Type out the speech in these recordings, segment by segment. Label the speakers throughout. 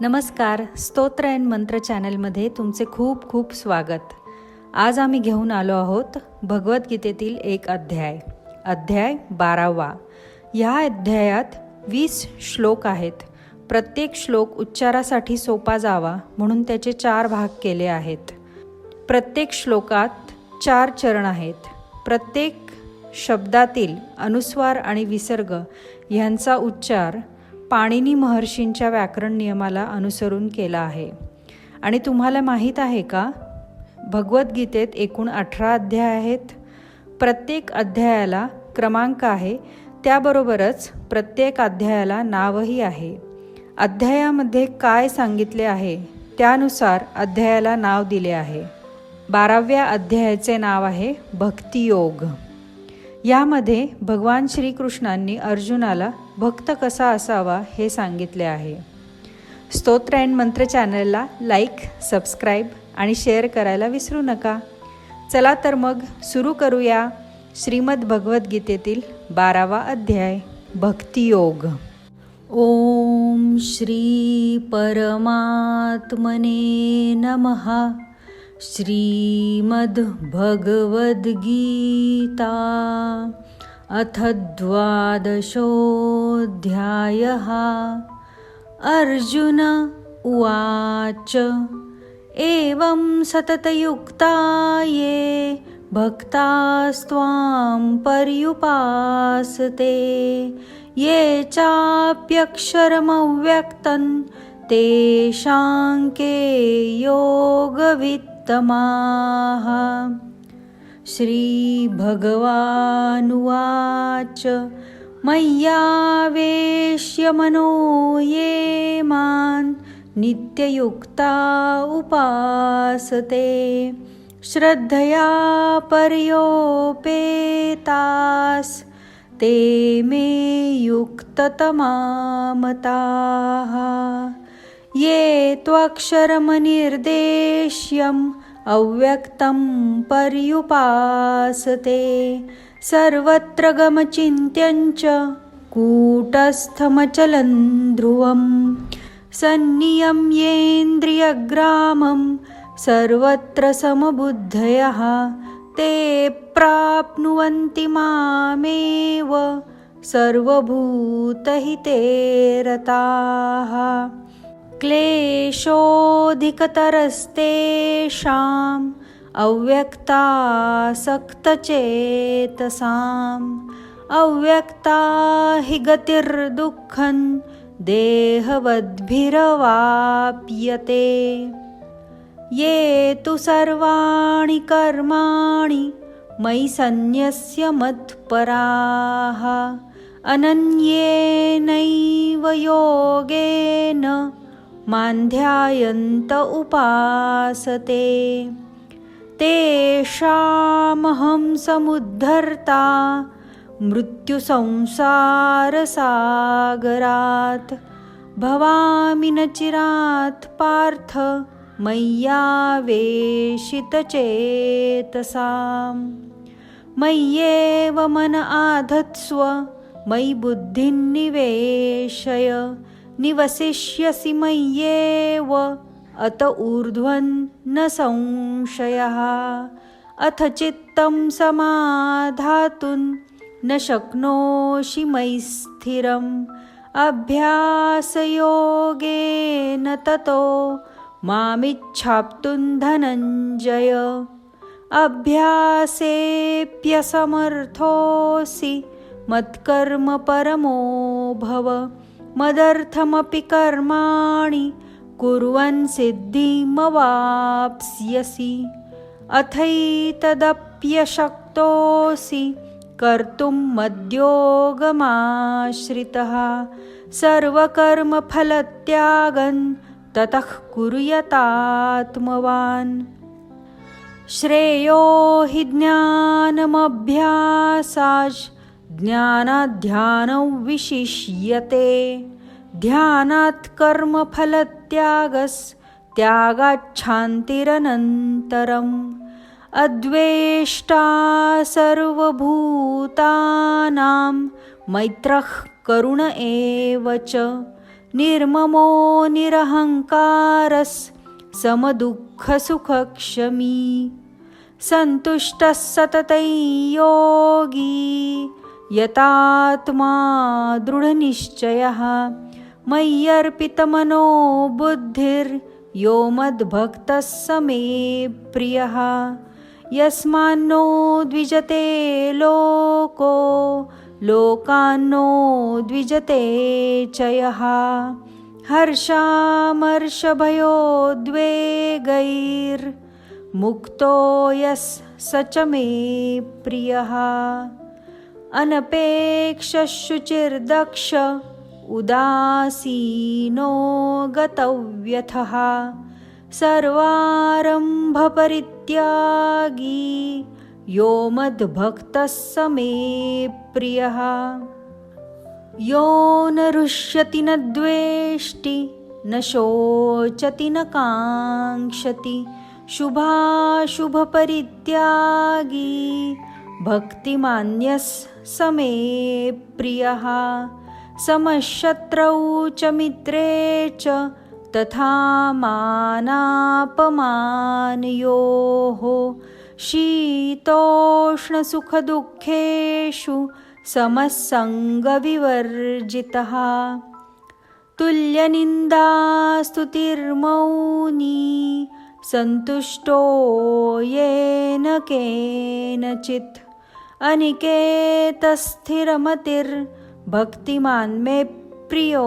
Speaker 1: नमस्कार स्तोत्र अँड मंत्र चॅनलमध्ये तुमचे खूप खूप स्वागत. आज आम्ही घेऊन आलो आहोत भगवद्गीतेतील एक अध्याय अध्याय बारावा. ह्या अध्यायात वीस श्लोक आहेत. प्रत्येक श्लोक उच्चारासाठी सोपा जावा म्हणून त्याचे चार भाग केले आहेत. प्रत्येक श्लोकात चार चरण आहेत. प्रत्येक शब्दातील अनुस्वार आणि विसर्ग ह्यांचा उच्चार पाणिनी महर्षींच्या व्याकरण नियमाला अनुसरून केला आहे. आणि तुम्हाला माहीत आहे का? भगवद्गीतेत एकूण अठरा अध्याय आहेत. प्रत्येक अध्यायाला क्रमांक आहे. त्याबरोबरच प्रत्येक अध्यायाला नावही आहे. अध्यायामध्ये काय सांगितले आहे? त्यानुसार अध्यायाला नाव दिले आहे. बाराव्या अध्यायाचे नाव आहे भक्तियोग. यामध्ये भगवान श्रीकृष्णांनी अर्जुनाला भक्त कसा असावा हे सांगितले आहे. स्तोत्र अँड मंत्र चॅनलला लाईक सबस्क्राईब आणि शेअर करायला विसरू नका. चला तर मग सुरू करूया श्रीमद भगवद्गीतेतील बारावा अध्याय भक्तियोग ओम श्री परमात्मने नमः. श्रीमद्भगवद्गीता अथ द्वादशोऽध्यायः। अर्जुन उवाच एवं सततयुक्ता ये भक्तास्त्वां पर्युपासते ये चाप्यक्षरमव्यक्तं के योगवित्तमाः श्रीभगवानुवाच मय्यावेश्य मनो ये मान् नित्ययुक्ता उपासते। श्रद्धया पर्योपेतास् ते मे युक्ततमामताः। ये त्वक्षरमनिर्देश्यम् अव्यक्तं पर्युपासते। सर्वत्र गमचिन्त्यञ्च कूटस्थमचलं ध्रुवं सन्नियम्येन्द्रियग्रामं सर्वत्र समबुद्धयः। ते प्राप्नुवन्ति मामेव। सर्वभूतहिते रताः क्लेशोऽधिकतरस्तेषाम् अव्यक्तासक्तचेतसाम्। अव्यक्ता हि गतिर्दुःखं देहवद्भिरवाप्यते। ये तु सर्वाणि कर्माणि मयि सन्न्यस्य मत्पराः अनन्येनैव योगेन मान्ध्यायन्त उपासते। तेषामहं समुद्धर्ता मृत्युसंसारसागरात्। भवामि न चिरात् पार्थ मय्यावेशितचेतसाम्। मय्येव मन आधत्स्व मयि बुद्धिन्निवेशय। निवसिष्यसि मय्येव अत ऊर्ध्वं न संशयः। अथ चित्तं समाधातुं न शक्नोषि मयि स्थिरम्। अभ्यासयोगेन ततो मामिच्छाप्तुं धनञ्जय। अभ्यासेऽप्यसमर्थोऽसि मत्कर्म परमो भव। मदर्थमपि कर्माणि कुर्वन् सिद्धिमवाप्स्यसि अथैतदप्यशक्तोऽसि कर्तुं मद्योगमाश्रितः। सर्वकर्मफलत्यागन् ततः कुर्यतात्मवान् श्रेयो हि ज्ञानमभ्यासाज् ज्ञानाध्यानौ विशिष्यते ध्यानात् कर्मफलत्यागस्त्यागाच्छान्तिरनन्तरम् अद्वेष्टा सर्वभूतानां मैत्रः करुण एव च। निर्ममो निरहङ्कारस् समदुःखसुखक्षमी। सन्तुष्टः सततै योगी यतात्मा दृढनिश्चयः मय्यर्पितमनो बुद्धिर्यो मद्भक्तः स मे प्रियः। यस्मान्नो द्विजते लोको लोकान्नो द्विजते च यः हर्षामर्षभयोद्वेगैर्मुक्तो यस् स च मे प्रियः। अनपेक्षशुचिर्दक्ष उदासीनो गतव्यथः। सर्वारम्भपरित्यागी यो मद्भक्तः स मे प्रियः। यो न रुष्यति न द्वेष्टि न शोचति न काङ्क्षति। शुभाशुभपरित्यागी भक्तिमान्यस् स मे प्रियः समशत्रौ च मित्रे च तथा मानापमानयोः। शीतोष्णसुखदुःखेषु समस्सङ्गविवर्जितः तुल्यनिन्दास्तुतिर्मौनी सन्तुष्टो येन केनचित् अनिकेतस्थिरमतिर्भक्तिमान् मे प्रियो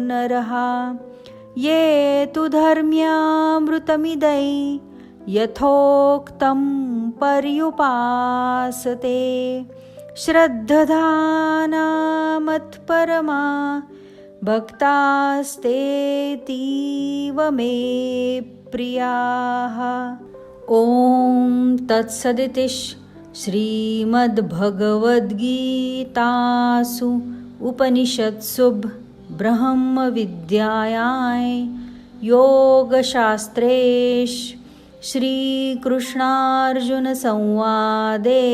Speaker 1: नरः ये तु धर्म्यामृतमिदै यथोक्तं पर्युपासते। श्रद्धधानामत्परमा भक्तास्तेतीव मे प्रियाः। ॐ तत्सदिति श्रीमद्भगवद्गीतासु उपनिषत्सु ब्रह्मविद्यायाय योगशास्त्रेश श्रीकृष्णार्जुनसंवादे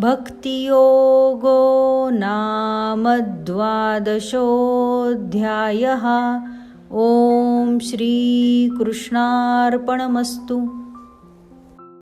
Speaker 1: भक्तियोगो नाम द्वादशोऽध्यायः ॐ श्रीकृष्णार्पणमस्तु।